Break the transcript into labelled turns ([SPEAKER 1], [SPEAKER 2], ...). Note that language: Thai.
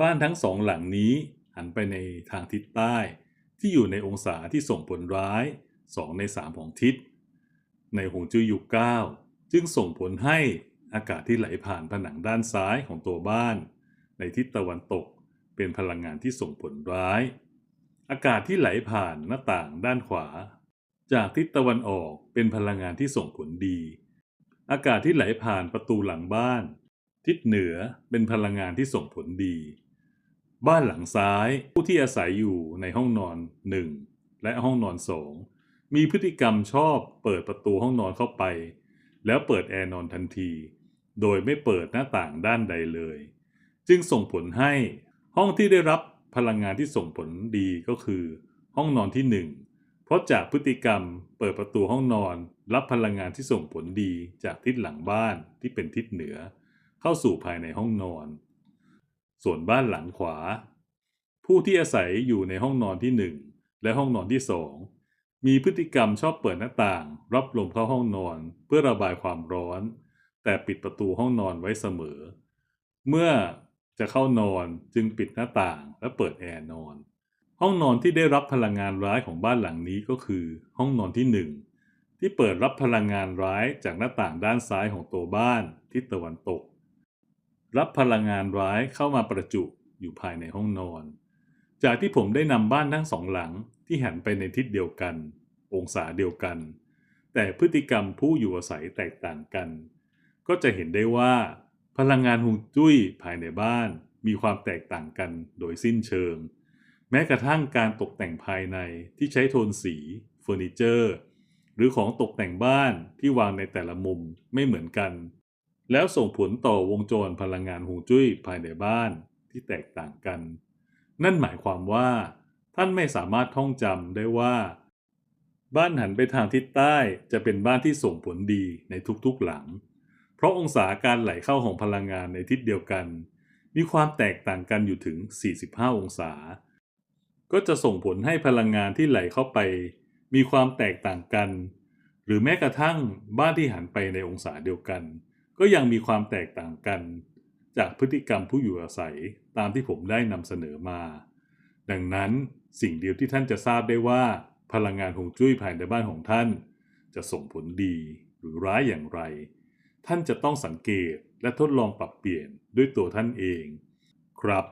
[SPEAKER 1] บ้านทั้งสองหลังนี้หันไปในทางทิศใต้ ที่อยู่ในองศาที่ส่งผลร้ายสองในสามของทิศ ในหงจุ้ยยุคเก้าจึงส่งผลให้อากาศที่ไหลผ่านผนังด้านซ้ายของตัวบ้าน ในทิศตะวันตกเป็นพลังงานที่ส่งผลร้าย อากาศที่ไหลผ่านหน้าต่างด้านขวา จากทิศตะวันออกเป็นพลังงานที่ส่งผลดี อากาศที่ไหลผ่านประตูหลังบ้าน ทิศเหนือเป็นพลังงานที่ส่งผลดี บ้านหลังซ้ายผู้ที่อาศัยอยู่ในห้องนอน 1 และห้องนอน 2 มีพฤติกรรมชอบเปิดประตูห้องนอนเข้าไป แล้วเปิดแอร์นอนทันที โดยไม่เปิดหน้าต่างด้านใดเลย จึงส่งผลให้ห้องที่ได้รับพลังงานที่ส่งผลดีก็คือ ห้องนอนที่ 1 เพราะจากพฤติกรรมเปิดประตูห้องนอน รับพลังงานที่ส่งผลดีจากทิศหลังบ้านที่เป็นทิศเหนือ เข้าสู่ภายในห้องนอน ส่วนบ้านหลังขวา ผู้ที่อาศัยอยู่ในห้องนอนที่1และห้องนอนที่2มีพฤติกรรมชอบเปิดหน้าต่าง รับลมเข้าห้องนอนเพื่อระบายความร้อน แต่ปิดประตูห้องนอนไว้เสมอ เมื่อจะเข้านอนจึงปิดหน้าต่างและเปิดแอร์นอน ห้องนอนที่ได้รับพลังงานร้ายของบ้านหลังนี้ก็คือ ห้องนอนที่1ที่เปิดรับพลังงานร้ายจากหน้าต่างด้านซ้ายของตัวบ้านทิศตะวันตก รับพลังงานร้ายเข้ามาประจุอยู่ภายในห้องนอน จากที่ผมได้นำบ้านทั้งสองหลังที่หันไปในทิศเดียวกัน องศาเดียวกัน แต่พฤติกรรมผู้อยู่อาศัยแตกต่างกัน ก็จะเห็นได้ว่า พลังงานฮวงจุ้ยภายในบ้านมีความแตกต่างกันโดยสิ้นเชิง แม้กระทั่งการตกแต่งภายในที่ใช้โทนสีเฟอร์นิเจอร์ หรือของตกแต่งบ้านที่วางในแต่ละมุมไม่เหมือนกัน แล้วส่งผลต่อวงจรพลังงานฮวงจุ้ยภายในบ้านที่แตกต่างกัน นั่นหมายความว่า ท่านไม่สามารถท่องจำได้ว่า บ้านหันไปทางทิศใต้จะเป็นบ้านที่ส่งผลดีในทุกๆหลัง เพราะองศาการไหลเข้าของพลังงานในทิศเดียวกัน มีความแตกต่างกันอยู่ถึง 45 องศา ก็จะส่งผลให้พลังงานที่ไหลเข้าไป มีความแตกต่างกัน หรือแม้กระทั่งบ้านที่หันไปในองศาเดียวกัน ก็ยังมีความแตกต่างกัน จากพฤติกรรมผู้อยู่อาศัยตามที่ผมได้นำเสนอมา ดังนั้นสิ่งเดียวที่ท่านจะทราบได้ว่า พลังงานหงจุ้ยภายในบ้านของท่าน จะส่งผลดีหรือร้ายอย่างไร ท่านจะต้องสังเกตและทดลองปรับเปลี่ยนด้วยตัวท่านเอง ครับ